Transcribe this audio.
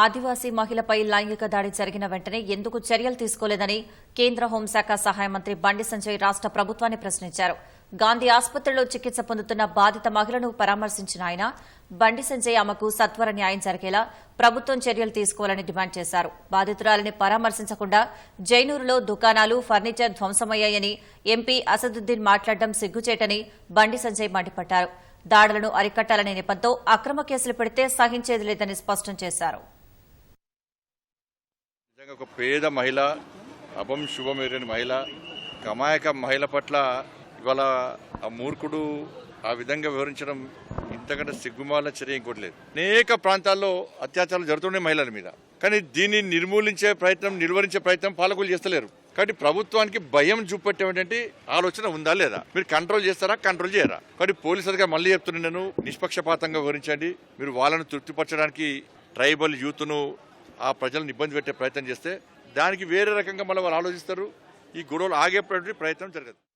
ఆదివాసీ మహిళపై లైంగిక దాడి జరిగిన వెంటనే ఎందుకు చర్యలు తీసుకోలేదని కేంద్ర హోంశాఖ సహాయ మంత్రి బండి సంజయ్ రాష్ట ప్రభుత్వాన్ని ప్రశ్నించారు. గాంధీ ఆసుపత్రిలో చికిత్స పొందుతున్న బాధిత మహిళను పరామర్శించిన ఆయన బండి సంజయ్ ఆమెకు సత్వర న్యాయం జరిగేలా ప్రభుత్వం చర్యలు తీసుకోవాలని డిమాండ్ చేశారు. బాధితురాలిని పరామర్శించకుండా జైనూరులో దుకాణాలు ఫర్నిచర్ ధ్వంసమయ్యాయని ఎంపీ అసదుద్దీన్ మాట్లాడడం సిగ్గుచేటని బండి సంజయ్ మండిపడ్డారు. దాడులను అరికట్టాలనే నెపంతో అక్రమ కేసులు పెడితే సహించేది లేదని స్పష్టం చేశారు. నిజంగా ఒక పేద మహిళ అభం శుభమేరని మహిళ కమాయక మహిళ పట్ల ఇవాళ ఆ మూర్ఖుడు ఆ విధంగా వివరించడం ఇంతకంటే సిగ్గుమాల చర్య ఇంకోటి లేదు. అనేక ప్రాంతాల్లో అత్యాచారాలు జరుగుతున్నాయి మహిళల మీద. కానీ దీన్ని నిర్మూలించే ప్రయత్నం నిర్వహించే ప్రయత్నం పాలకులు చేస్తలేరు. కాబట్టి ప్రభుత్వానికి భయం చూపెట్టేటువంటి ఆలోచన ఉందా లేదా? మీరు కంట్రోల్ చేస్తారా? కంట్రోల్ చేయరా? కాబట్టి పోలీసు అధికారి మళ్ళీ చెప్తున్నాను నేను నిష్పక్షపాతంగా వివరించండి. మీరు వాళ్ళను తృప్తిపరచడానికి ట్రైబల్ యూత్ను ఆ ప్రజలను ఇబ్బంది పెట్టే ప్రయత్నం చేస్తే దానికి వేరే రకంగా మళ్ళీ వాళ్ళు ఆలోచిస్తారు. ఈ గొడవలు ఆగేటువంటి ప్రయత్నం జరగదు.